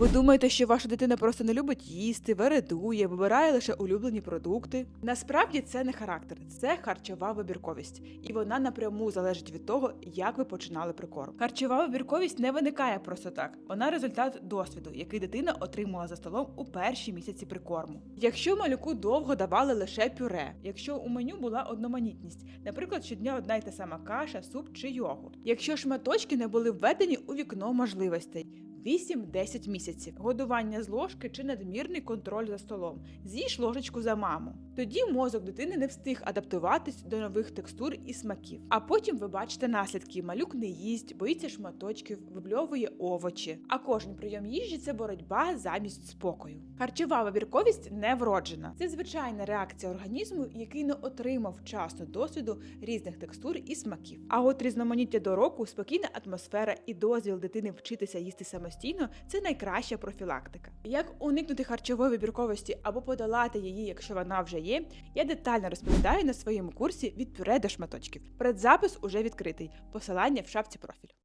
Ви думаєте, що ваша дитина просто не любить їсти, вередує, вибирає лише улюблені продукти? Насправді це не характер, це харчова вибірковість, і вона напряму залежить від того, як ви починали прикорм. Харчова вибірковість не виникає просто так. Вона результат досвіду, який дитина отримала за столом у перші місяці прикорму. Якщо малюку довго давали лише пюре, якщо у меню була одноманітність, наприклад, щодня одна й та сама каша, суп чи йогурт, якщо шматочки не були введені у вікно можливостей. 8-10 місяців годування з ложки чи надмірний контроль за столом. З'їж ложечку за маму. Тоді мозок дитини не встиг адаптуватись до нових текстур і смаків. А потім ви бачите наслідки: малюк не їсть, боїться шматочків, вибльовує овочі. А кожен прийом їжі це боротьба замість спокою. Харчова вибірковість не вроджена. Це звичайна реакція організму, який не отримав вчасно досвіду різних текстур і смаків. А от різноманіття до року, спокійна атмосфера і дозвіл дитини вчитися їсти самостійно це найкраща профілактика. Як уникнути харчової вибірковості або подолати її, якщо вона вже є, я детально розповідаю на своєму курсі від пюре до шматочків. Предзапис уже відкритий. Посилання в шапці профілю.